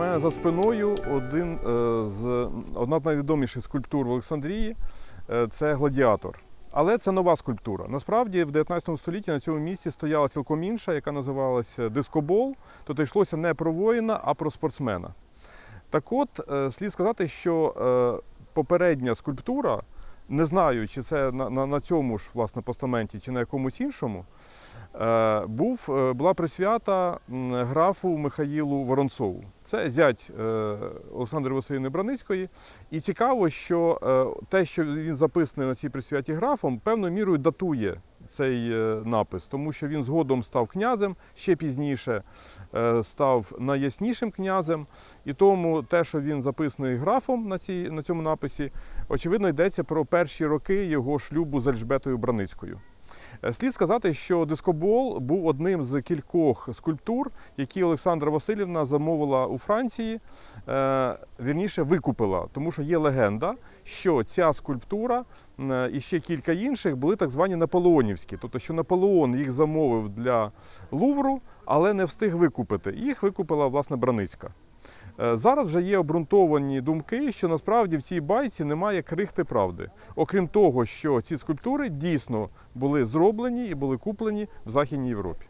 мене за спиною один е, з одна з найвідоміших скульптур в Олександрії е, це гладіатор. Але це нова скульптура. Насправді в 19 столітті на цьому місці стояла цілком інша, яка називалася дискобол. Тобто йшлося не про воїна, а про спортсмена. Так от, е, слід сказати, що попередня скульптура, не знаю, чи це на, на, на цьому ж власне постаменті, чи на якомусь іншому, був, е, була присвята графу Михаїлу Воронцову. Це зять е, Олександри Васильівни Браницької. І цікаво, що е, те, що він записаний на цій присвяті графом, певною мірою датує цей е, напис, тому що він згодом став князем, ще пізніше е, став найяснішим князем. І тому те, що він записаний графом на, цій, на цьому написі, очевидно, йдеться про перші роки його шлюбу з Ельжбетою Браницькою. Е, Слід сказати, що дискобол був одним з кількох скульптур, які Олександра Васильівна замовила у Франції, е, вірніше викупила, тому що є легенда, що ця скульптура е, і ще кілька інших були так звані наполеонівські, тобто що Наполеон їх замовив для Лувру, але не встиг викупити. Їх викупила власне Браницька. Е, Зараз вже є обґрунтовані думки, що насправді в цій байці немає крихти правди. Окрім того, що ці скульптури дійсно були зроблені і були куплені в Західній Європі.